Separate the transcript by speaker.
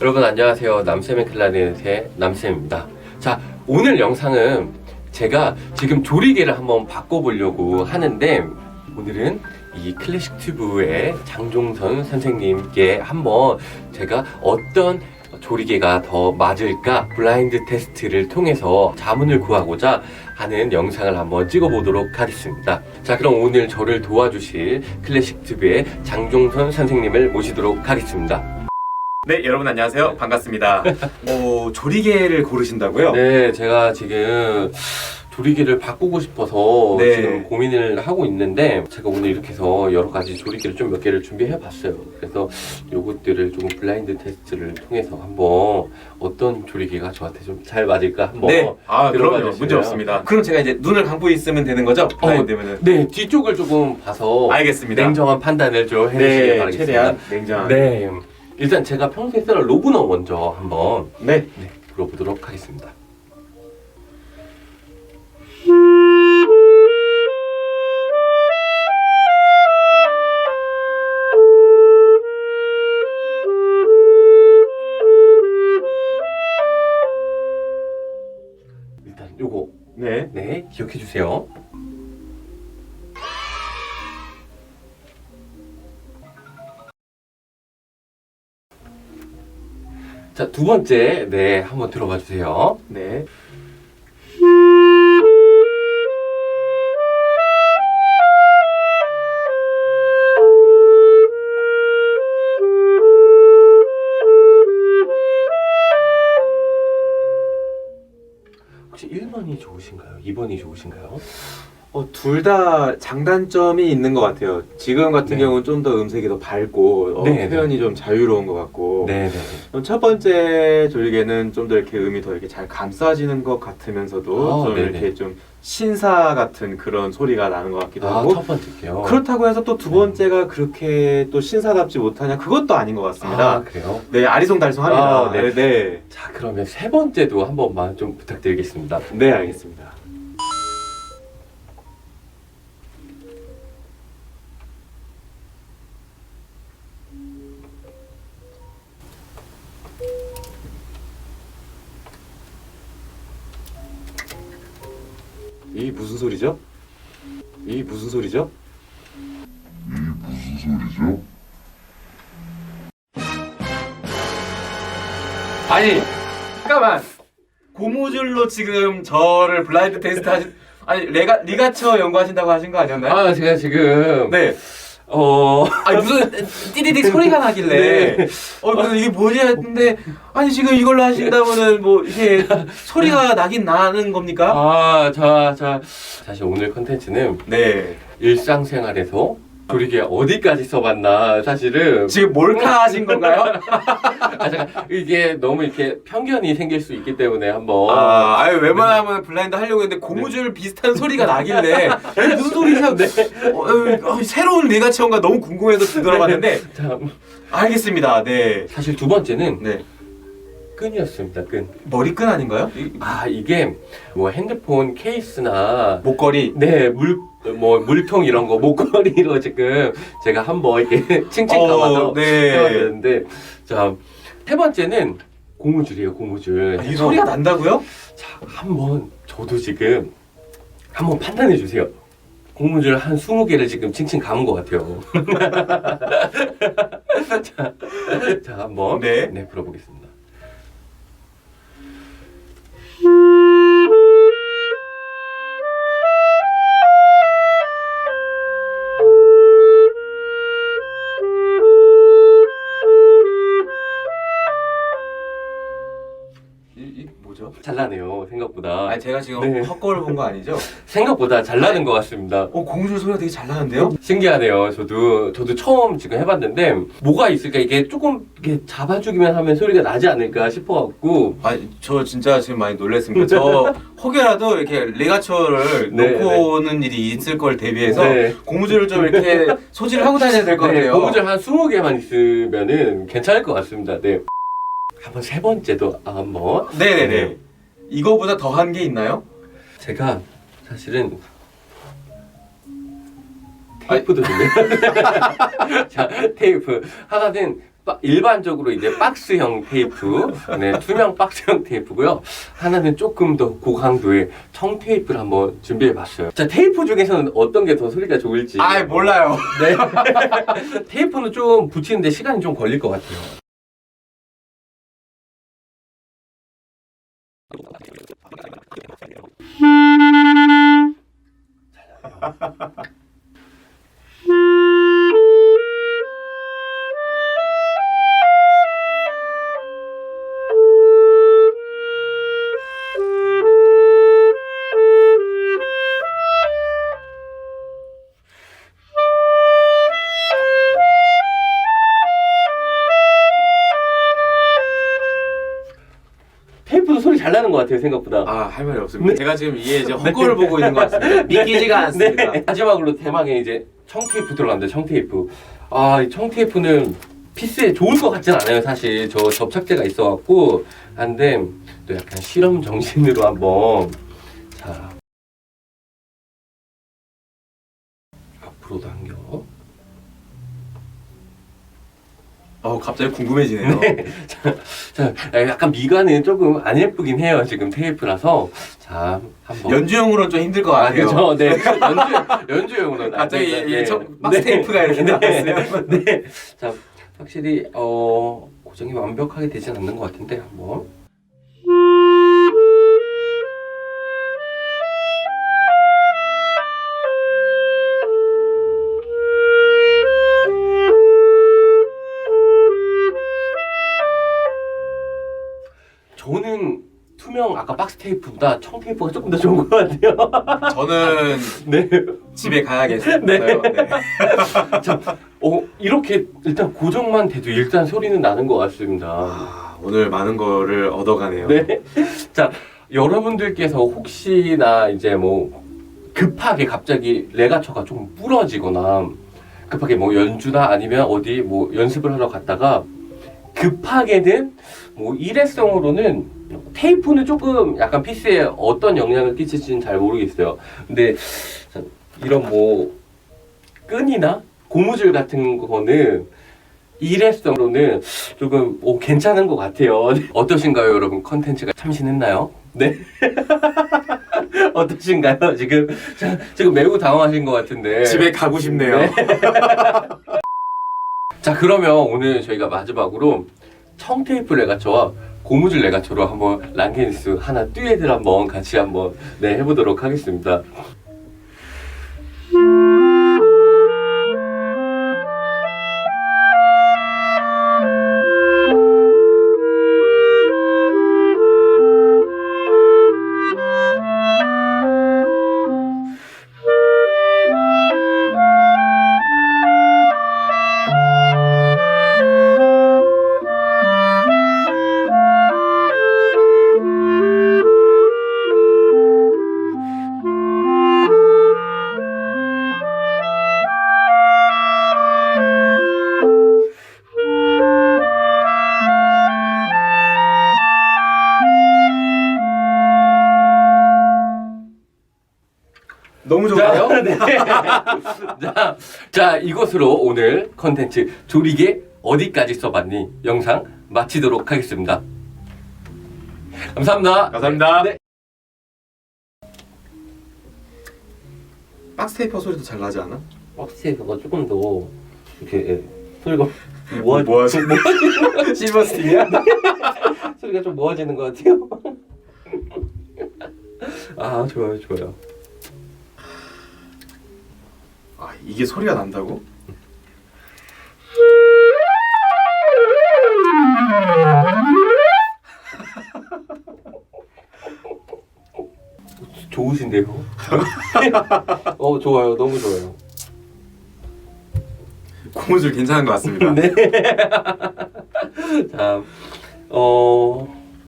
Speaker 1: 여러분 안녕하세요. 남쌤의 클라리넷의 남쌤입니다. 자, 오늘 영상은 제가 지금 조리개를 한번 바꿔보려고 하는데 오늘은 이 클래식 튜브의 장종선 선생님께 한번 제가 어떤 조리개가 더 맞을까 블라인드 테스트를 통해서 자문을 구하고자 하는 영상을 한번 찍어보도록 하겠습니다. 자, 그럼 오늘 저를 도와주실 클래식 튜브의 장종선 선생님을 모시도록 하겠습니다.
Speaker 2: 네, 여러분 안녕하세요. 반갑습니다. 오, 조리개를 고르신다고요?
Speaker 1: 네, 제가 지금 조리개를 바꾸고 싶어서
Speaker 2: 네.
Speaker 1: 지금 고민을 하고 있는데 제가 오늘 이렇게 해서 여러 가지 조리개를 좀 몇 개를 준비해 봤어요. 그래서 요것들을 조금 블라인드 테스트를 통해서 한번 어떤 조리개가 저한테 좀 잘 맞을까 한번
Speaker 2: 네. 아,
Speaker 1: 들어봐
Speaker 2: 그럼요.
Speaker 1: 주시면.
Speaker 2: 문제 없습니다. 그럼 제가 이제 눈을 감고 있으면 되는 거죠? 블라인드면은.
Speaker 1: 네, 뒤쪽을 조금 봐서
Speaker 2: 알겠습니다.
Speaker 1: 냉정한 판단을 좀 해주시길
Speaker 2: 네,
Speaker 1: 바라겠습니다.
Speaker 2: 최대한 냉정.
Speaker 1: 네, 일단 제가 평소에 쓰는 로브너 먼저 한번
Speaker 2: 네.
Speaker 1: 네, 불어보도록 하겠습니다. 일단 요거
Speaker 2: 네.
Speaker 1: 네 기억해 주세요. 자 두 번째 네 한번 들어봐 주세요.
Speaker 2: 네.
Speaker 1: 혹시 1번이 좋으신가요? 2번이 좋으신가요?
Speaker 3: 어, 둘 다 장단점이 있는 것 같아요. 지금 같은
Speaker 1: 네.
Speaker 3: 경우는 좀 더 음색이 더 밝고 어,
Speaker 1: 네,
Speaker 3: 표현이 좀 자유로운 것 같고
Speaker 1: 네 네.
Speaker 3: 그럼 첫 번째 조리개는 좀 더 이렇게 음이 더 이렇게 잘 감싸지는 것 같으면서도
Speaker 1: 아,
Speaker 3: 좀
Speaker 1: 네네.
Speaker 3: 이렇게 좀 신사 같은 그런 소리가 나는 것 같기도 하고
Speaker 1: 아첫 번째게요.
Speaker 3: 그렇다고 해서 또 두 번째가 그렇게 또 신사답지 못하냐 그것도 아닌 것 같습니다.
Speaker 1: 아 그래요?
Speaker 3: 네 아리송달송합니다.
Speaker 1: 아, 네.
Speaker 3: 네. 네.
Speaker 1: 자 그러면 세 번째도 한 번만 좀 부탁드리겠습니다.
Speaker 3: 네, 알겠습니다. 이 무슨 소리죠? 이 무슨 소리죠?
Speaker 2: 아니, 잠깐만. 고무줄로 지금 저를 블라인드 테스트 하신 아니, 레가 리가처 연구하신다고 하신 거 아니었나요?
Speaker 1: 아 제가 지금
Speaker 2: 네.
Speaker 1: 어.
Speaker 2: 아니 무슨 띠디디 소리가 나길래.
Speaker 1: 네.
Speaker 2: 어 그래서 이게 뭐지 했는데 아니 지금 이걸로 하신다면은 뭐 이게 소리가 나긴 나는 겁니까?
Speaker 1: 아, 자, 자, 사실 오늘 컨텐츠는
Speaker 2: 네.
Speaker 1: 일상생활에서 조리개 어디까지 써봤나 사실은.
Speaker 2: 지금 몰카 하신 건가요?
Speaker 1: 아 잠깐. 이게 너무 이렇게 편견이 생길 수 있기 때문에 한번.
Speaker 2: 아 아유 웬만하면 블라인드 하려고 했는데 고무줄 비슷한 소리가 나길래. 이게 무슨 소리냐
Speaker 1: 네.
Speaker 2: 어, 어, 어, 새로운 리가체온가 너무 궁금해서 들어봤는데.
Speaker 1: 자,
Speaker 2: 알겠습니다. 네.
Speaker 1: 사실 두 번째는
Speaker 2: 네.
Speaker 1: 끈이었습니다 끈.
Speaker 2: 머리끈 아닌가요? 이-
Speaker 1: 아 이게 뭐 핸드폰 케이스나
Speaker 2: 목걸이
Speaker 1: 네, 물, 뭐, 물통 이런 거, 목걸이로 지금 제가 한번 이렇게 칭칭 감아서
Speaker 2: 어, 네.
Speaker 1: 해봤는데, 자, 세 번째는 고무줄이에요, 고무줄.
Speaker 2: 아, 이 소리가 난다고요?
Speaker 1: 자, 한번 저도 지금 한번 판단해 주세요. 고무줄 한 20개를 지금 칭칭 감은 것 같아요. 자, 자, 한번
Speaker 2: 네.
Speaker 1: 네, 불어보겠습니다. 잘 나네요, 생각보다.
Speaker 2: 아니 제가 지금
Speaker 1: 네.
Speaker 2: 헛거울 본 거 아니죠?
Speaker 1: 생각보다 잘 나는 것 같습니다.
Speaker 2: 어 고무줄 소리가 되게 잘 나는데요?
Speaker 1: 신기하네요. 저도 저도 처음 지금 해봤는데 뭐가 있을까 이게 조금 이렇게 잡아주기만 하면 소리가 나지 않을까 싶어갖고
Speaker 2: 아니 저 진짜 지금 많이 놀랐습니다. 저 혹여라도 이렇게 레가처를
Speaker 1: 네,
Speaker 2: 놓고 오는 일이 있을 걸 대비해서
Speaker 1: 네.
Speaker 2: 고무줄을 좀 이렇게 소지를 하고 다녀야 될 것
Speaker 1: 네,
Speaker 2: 같아요.
Speaker 1: 고무줄 한 20개만 있으면은 괜찮을 것 같습니다. 네. 한번 세 번째도 한번
Speaker 2: 네네네.
Speaker 1: 네.
Speaker 2: 이거보다 더한 게 있나요?
Speaker 1: 제가 사실은 테이프도 좀 자 테이프 하나는 빠- 일반적으로 이제 박스형 테이프, 네, 투명 박스형 테이프고요. 하나는 조금 더 고강도의 청 테이프를 한번 준비해 봤어요. 자, 테이프 중에서는 어떤 게 더 소리가 좋을지.
Speaker 2: 아 몰라요.
Speaker 1: 네. 테이프는 좀 붙이는데 시간이 좀 걸릴 것 같아요. ハハハ。 나는 것 같아요, 생각보다.
Speaker 3: 아 할 말이 없습니다. 제가 지금 이게 이제 헛거를 보고 있는 것 같습니다. 믿기지가 않습니다.
Speaker 1: 네. 마지막으로 대망의 이제 청테이프 들어갑니다. 청테이프. 아, 이 청테이프는 피스에 좋을 것 같진 않아요. 사실 저 접착제가 있어갖고 한데 또 약간 실험 정신으로 한번
Speaker 2: 어 갑자기 궁금해지네요.
Speaker 1: 자, 약간 미간은 조금 안 예쁘긴 해요. 지금 테이프라서 자 한번.
Speaker 2: 연주용으로는 좀 힘들 것
Speaker 1: 아,
Speaker 2: 같아요.
Speaker 1: 그죠. 네. 연주, 연주용으로.
Speaker 2: 갑자기
Speaker 1: 네,
Speaker 2: 이- 이
Speaker 1: 네.
Speaker 2: 박스 테이프가 이렇게 나왔어요.
Speaker 1: 네. 자, 확실히, 어, 고정이 완벽하게 되진 않는 것 같은데, 한번. 아까 박스 테이프보다 청 테이프가 조금 더 좋은 것 같아요.
Speaker 2: 저는
Speaker 1: 네.
Speaker 2: 집에 가야겠어요.
Speaker 1: 네.
Speaker 2: 네.
Speaker 1: 자, 어, 이렇게 일단 고정만 돼도 일단 소리는 나는 것 같습니다.
Speaker 3: 아, 오늘 많은 거를 얻어가네요.
Speaker 1: 네. 자, 여러분들께서 혹시나 이제 뭐 급하게 갑자기 레가처가 좀 부러지거나 급하게 뭐 연주나 아니면 어디 뭐 연습을 하러 갔다가 급하게는 뭐 일회성으로는 테이프는 조금 약간 피스에 어떤 영향을 끼칠지는 잘 모르겠어요. 근데 자, 이런 뭐 끈이나 고무줄 같은 거는 일회성으로는 조금 오, 괜찮은 것 같아요. 어떠신가요, 여러분? 컨텐츠가 참신했나요? 네. 어떠신가요? 지금 자, 지금 매우 당황하신 것 같은데.
Speaker 3: 집에 가고 싶네요.
Speaker 1: 네. 자, 그러면 오늘 저희가 마지막으로 청테이프 레가처와 고무줄 레가처로 한번 랑겐스 하나 듀엣을 한번 같이 한번 네 해보도록 하겠습니다. 자, 네. 자, 자, 이것으로 오늘 컨텐츠 조리개 어디까지 써봤니 영상 마치도록 하겠습니다. 감사합니다.
Speaker 3: 감사합니다.
Speaker 1: 네.
Speaker 3: 박스 테이퍼 소리도 잘 나지 않아?
Speaker 1: 그거 조금 더 이렇게 예, 소리가 모아,
Speaker 3: 모아지-
Speaker 1: 모아지는
Speaker 2: 실버 스틱이야?
Speaker 1: 소리가 좀 모아지는 것 같아요. 아 좋아요 좋아요.
Speaker 3: 이게 소리가 난다고?
Speaker 1: 좋으신데요? 어 좋아요 너무 좋아요.
Speaker 3: 고무줄 괜찮은 것 같습니다.
Speaker 1: 네. 자, 어